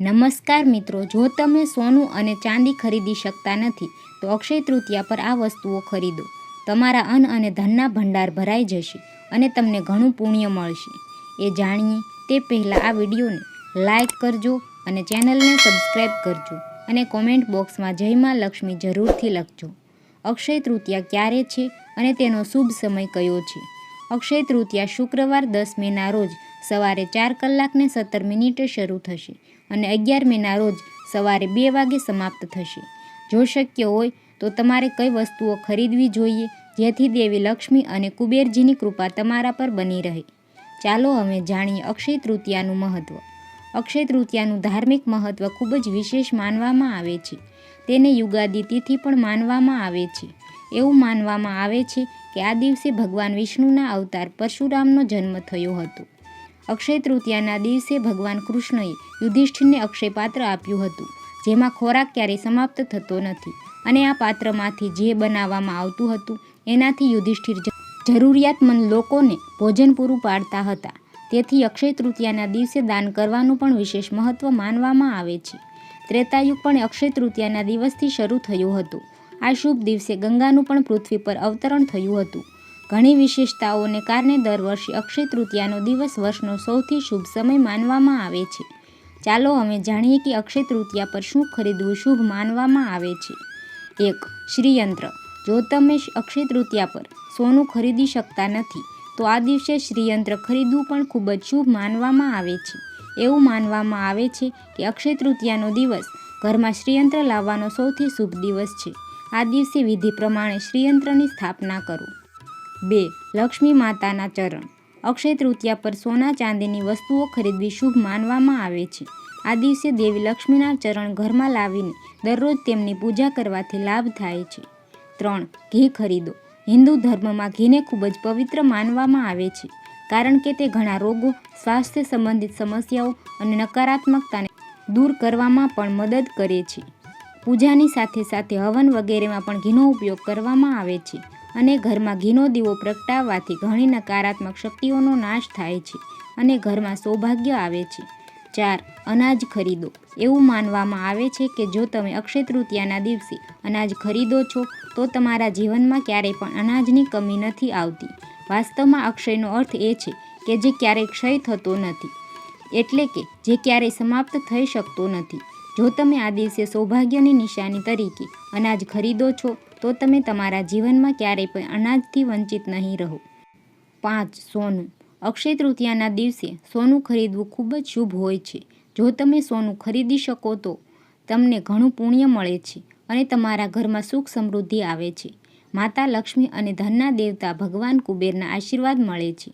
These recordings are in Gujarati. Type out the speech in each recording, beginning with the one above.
નમસ્કાર મિત્રો, જો તમે સોનું અને ચાંદી ખરીદી શકતા નથી, તો અક્ષય તૃતીયા પર આ વસ્તુઓ ખરીદો. તમારા અન્ન અને ધનના ભંડાર ભરાઈ જશે અને તમને ઘણું પુણ્ય મળશે. એ જાણીએ તે પહેલાં આ વિડીયોને લાઈક કરજો અને ચેનલને સબસ્ક્રાઈબ કરજો અને કોમેન્ટ બોક્સમાં જય માં લક્ષ્મી જરૂરથી લખજો. અક્ષય તૃતીયા ક્યારે છે અને તેનો શુભ સમય કયો છે? અક્ષય તૃતીયા શુક્રવાર દસ મેના રોજ સવારે ચાર કલાકને સત્તર મિનિટે શરૂ થશે. અને અગિયાર મેના રોજ સવારે બે વાગે સમાપ્ત થશે. જો શક્ય હોય તો તમારે કઈ વસ્તુઓ ખરીદવી જોઈએ, જેથી દેવી લક્ષ્મી અને કુબેરજીની કૃપા તમારા પર બની રહે. ચાલો હવે જાણીએ અક્ષય તૃતીયાનું મહત્ત્વ અક્ષય તૃતીયાનું ધાર્મિક મહત્ત્વ ખૂબ જ વિશેષ માનવામાં આવે છે. તેને યુગાદી તિથિ પણ માનવામાં આવે છે. એવું માનવામાં આવે છે કે આ દિવસે ભગવાન વિષ્ણુના અવતાર પરશુરામનો જન્મ થયો હતો. અક્ષય તૃતીયાના દિવસે ભગવાન કૃષ્ણએ યુધિષ્ઠિરને અક્ષય પાત્ર આપ્યું હતું, જેમાં ખોરાક ક્યારેય સમાપ્ત થતો નથી અને આ પાત્રમાંથી જે બનાવવામાં આવતું હતું, એનાથી યુધિષ્ઠિર જરૂરિયાતમંદ લોકોને ભોજન પૂરું પાડતા હતા. તેથી અક્ષય તૃતીયાના દિવસે દાન કરવાનું પણ વિશેષ મહત્ત્વ માનવામાં આવે છે. ત્રેતાયુગ પણ અક્ષય તૃતીયાના દિવસથી શરૂ થયું હતું. આ શુભ દિવસે ગંગાનું પણ પૃથ્વી પર અવતરણ થયું હતું. ઘણી વિશેષતાઓને કારણે દર વર્ષે અક્ષય તૃતીયાનો દિવસ વર્ષનો સૌથી શુભ સમય માનવામાં આવે છે. ચાલો અમે જાણીએ કે અક્ષય તૃતીયા પર શું ખરીદવું શુભ માનવામાં આવે છે. એક, શ્રીયંત્ર. જો તમે અક્ષય તૃતીયા પર સોનું ખરીદી શકતા નથી, તો આ દિવસે શ્રીયંત્ર ખરીદવું પણ ખૂબ જ શુભ માનવામાં આવે છે. એવું માનવામાં આવે છે કે અક્ષય તૃતીયાનો દિવસ ઘરમાં શ્રીયંત્ર લાવવાનો સૌથી શુભ દિવસ છે. આ દિવસે વિધિ પ્રમાણે શ્રીયંત્રની સ્થાપના કરો. બે, લક્ષ્મી માતાના ચરણ. અક્ષય તૃતીયા પર સોના ચાંદીની વસ્તુઓ ખરીદવી શુભ માનવામાં આવે છે. આ દિવસે દેવી લક્ષ્મીના ચરણ ઘરમાં લાવીને દરરોજ તેમની પૂજા કરવાથી લાભ થાય છે. ત્રણ, ઘી ખરીદો. હિન્દુ ધર્મમાં ઘીને ખૂબ જ પવિત્ર માનવામાં આવે છે, કારણ કે તે ઘણા રોગો, સ્વાસ્થ્ય સંબંધિત સમસ્યાઓ અને નકારાત્મકતાને દૂર કરવામાં પણ મદદ કરે છે. પૂજાની સાથે સાથે હવન વગેરેમાં પણ ઘીનો ઉપયોગ કરવામાં આવે છે. અને ઘરમાં ઘીનો દીવો પ્રગટાવવાથી ઘણી નકારાત્મક શક્તિઓનો નાશ થાય છે અને ઘરમાં સૌભાગ્ય આવે છે. ચાર, અનાજ ખરીદો. એવું માનવામાં આવે છે કે જો તમે અક્ષય તૃતીયાના દિવસે અનાજ ખરીદો છો, તો તમારા જીવનમાં ક્યારેય પણ અનાજની કમી નથી આવતી. વાસ્તવમાં અક્ષયનો અર્થ એ છે કે જે ક્યારેય ક્ષય થતો નથી, એટલે કે જે ક્યારેય સમાપ્ત થઈ શકતો નથી. જો તમે આ દિવસે સૌભાગ્યની નિશાની તરીકે અનાજ ખરીદો છો તો તમે તમારા જીવનમાં ક્યારેય પણ અનાજથી વંચિત નહીં રહો. પાંચ, સોનું. અક્ષય તૃતીયાના દિવસે સોનું ખરીદવું ખૂબ જ શુભ હોય છે. જો તમે સોનું ખરીદી શકો તો તમને ઘણું પુણ્ય મળે છે અને તમારા ઘરમાં સુખ સમૃદ્ધિ આવે છે. માતા લક્ષ્મી અને ધનના દેવતા ભગવાન કુબેરના આશીર્વાદ મળે છે.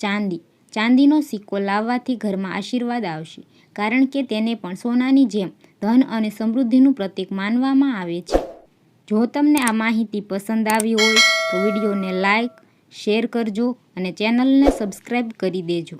ચાંદી. ચાંદીનો સિક્કો લાવવાથી ઘરમાં આશીર્વાદ આવશે, કારણ કે તેને પણ સોનાની જેમ ધન અને સમૃદ્ધિનું પ્રતીક માનવામાં આવે છે. જો તમને આ માહિતી પસંદ આવી હોય તો વિડીયોને લાઇક શેર કરજો અને ચેનલને સબસ્ક્રાઈબ કરી દેજો.